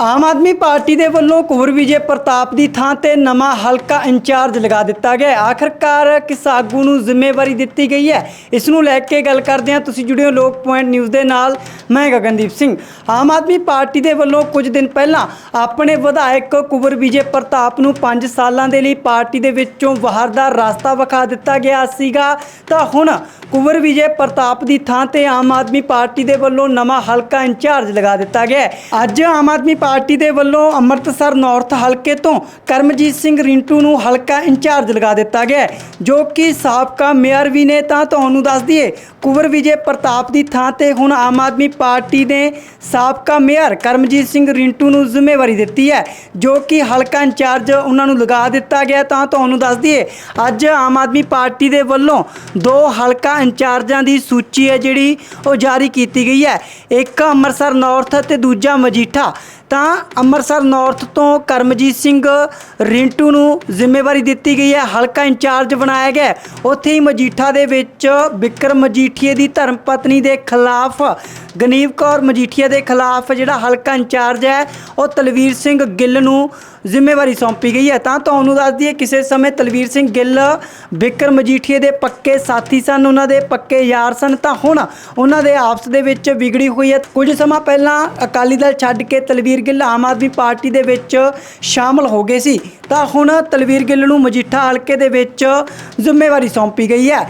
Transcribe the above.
ਆਮ Aadmi party ਦੇ ਵੱਲੋਂ ਕੁਵਰ ਵਿਜੇ ਪ੍ਰਤਾਪ ਦੀ ਥਾਂ ਤੇ ਨਵਾਂ ਹਲਕਾ ਇੰਚਾਰਜ ਲਗਾ ਦਿੱਤਾ ਗਿਆ ਹੈ। ਆਖਰਕਾਰ ਕਿਸ ਆਗੂ ਨੂੰ ਜ਼ਿੰਮੇਵਾਰੀ ਦਿੱਤੀ ਗਈ ਹੈ। ਇਸ ਨੂੰ ਲੈ ਕੇ ਗੱਲ ਕਰਦੇ ਹਾਂ। ਤੁਸੀਂ ਜੁੜੇ ਹੋ ਲੋਕ ਪੁਆਇੰਟ ਨਿਊਜ਼ ਦੇ ਨਾਲ। ਮੈਂ ਗਗਨਦੀਪ ਸਿੰਘ। ਆਮ ਆਦਮੀ ਪਾਰਟੀ ਦੇ ਵੱਲੋਂ ਕੁਝ ਦਿਨ ਪਹਿਲਾਂ ਆਪਣੇ ਵਿਧਾਇਕ ਕੁਵਰ ਵਿਜੇ ਪ੍ਰਤਾਪ ਨੂੰ 5 ਸਾਲਾਂ ਦੇ ਲਈ ਪਾਰਟੀ ਦੇ ਵਿੱਚੋਂ ਬਾਹਰ ਦਾ ਰਸਤਾ ਵਿਖਾ ਦਿੱਤਾ ਗਿਆ ਸੀਗਾ। ਤਾਂ ਹੁਣ ਕੁਵਰ ਵਿਜੇ ਪ੍ਰਤਾਪ ਦੀ ਥਾਂ ਤੇ ਆਮ ਆਦਮੀ ਪਾਰਟੀ ਦੇ ਵੱਲੋਂ ਨਵਾਂ ਹਲਕਾ ਇੰਚਾਰਜ ਲਗਾ ਦਿੱਤਾ ਗਿਆ ਅੱਜ ਆਮ ਆਦਮੀ ਪਾਰਟੀ ਦੇ ਵੱਲੋਂ ਅੰਮ੍ਰਿਤਸਰ ਨਾਰਥ ਹਲਕੇ ਤੋਂ ਕਰਮਜੀਤ ਸਿੰਘ ਰਿੰਟੂ ਨੂੰ ਹਲਕਾ ਇੰਚਾਰਜ ਲਗਾ ਦਿੱਤਾ ਗਿਆ ਜੋ ਕਿ ਸਾਬਕਾ ਮੇਅਰ ਵੀ ਨੇ। ਤਾਂ ਤੁਹਾਨੂੰ ਦੱਸ ਦਈਏ, ਕੁਵਰ ਵਿਜੇ ਪ੍ਰਤਾਪ ਦੀ ਥਾਂ ਤੇ ਹੁਣ ਆਮ ਆਦਮੀ ਪਾਰਟੀ ਨੇ ਸਾਬਕਾ ਮੇਅਰ ਕਰਮਜੀਤ ਸਿੰਘ ਰਿੰਟੂ ਨੂੰ ਜ਼ਿੰਮੇਵਾਰੀ ਦਿੱਤੀ ਹੈ, ਜੋ ਕਿ ਹਲਕਾ ਇੰਚਾਰਜ ਉਹਨਾਂ ਨੂੰ ਲਗਾ ਦਿੱਤਾ ਗਿਆ ਤਾਂ ਤੁਹਾਨੂੰ ਦੱਸ ਦਈਏ, ਅੱਜ ਆਮ ਆਦਮੀ ਪਾਰਟੀ ਦੇ ਵੱਲੋਂ ਦੋ ਹਲਕਾ ਇੰਚਾਰਜਾਂ ਦੀ ਸੂਚੀ ਹੈ ਜਿਹੜੀ ਉਹ ਜਾਰੀ ਕੀਤੀ ਗਈ ਹੈ। ਇੱਕ ਅੰਮ੍ਰਿਤਸਰ ਨਾਰਥ ਅਤੇ ਦੂਜਾ ਮਜੀਠਾ। ਤਾਂ ਅੰਮ੍ਰਿਤਸਰ ਨਾਰਥ ਤੋਂ ਕਰਮਜੀਤ ਸਿੰਘ ਰਿੰਟੂ ਨੂੰ ਜ਼ਿੰਮੇਵਾਰੀ ਦਿੱਤੀ ਗਈ ਹੈ। ਹਲਕਾ ਇੰਚਾਰਜ ਬਣਾਇਆ ਗਿਆ ਉੱਥੇ ਹੀ ਮਜੀਠਾ ਦੇ ਵਿੱਚ ਵਿਕਰਮ ਮਜੀਠੀਏ ਦੀ ਧਰਮ ਪਤਨੀ ਦੇ ਖਿਲਾਫ, ਗਨੀਵ ਕੌਰ ਮਜੀਠੀਆ ਦੇ ਖਿਲਾਫ ਜਿਹੜਾ ਹਲਕਾ ਇੰਚਾਰਜ ਹੈ, ਉਹ ਤਲਵੀਰ ਸਿੰਘ ਗਿੱਲ ਨੂੰ ਜ਼ਿੰਮੇਵਾਰੀ ਸੌਂਪੀ ਗਈ ਹੈ। ਤਾਂ ਤੁਹਾਨੂੰ ਦੱਸ ਦਈਏ, ਕਿਸੇ ਸਮੇਂ ਤਲਵੀਰ ਸਿੰਘ ਗਿੱਲ ਵਿਕਰਮ ਮਜੀਠੀਏ ਦੇ ਪੱਕੇ ਸਾਥੀ ਸਨ, ਉਹਨਾਂ ਦੇ ਪੱਕੇ ਯਾਰ ਸਨ, ਤਾਂ ਹੁਣ ਉਹਨਾਂ ਦੇ ਆਪਸ ਦੇ ਵਿੱਚ ਵਿਗੜੀ ਹੋਈ ਹੈ। ਕੁਝ ਸਮਾਂ ਪਹਿਲਾਂ ਅਕਾਲੀ ਦਲ ਛੱਡ ਕੇ ਤਲਵੀਰ ਤਲਵੀਰ ਗਿੱਲ ਆਮ ਆਦਮੀ ਪਾਰਟੀ ਦੇ ਵਿੱਚ ਸ਼ਾਮਲ ਹੋ ਗਏ ਸੀ। ਤਾਂ ਹੁਣ ਤਲਵੀਰ ਗਿੱਲ ਨੂੰ ਮਜੀਠਾ ਹਲਕੇ ਦੇ ਵਿੱਚ ਜ਼ਿੰਮੇਵਾਰੀ ਸੌਂਪੀ ਗਈ ਹੈ।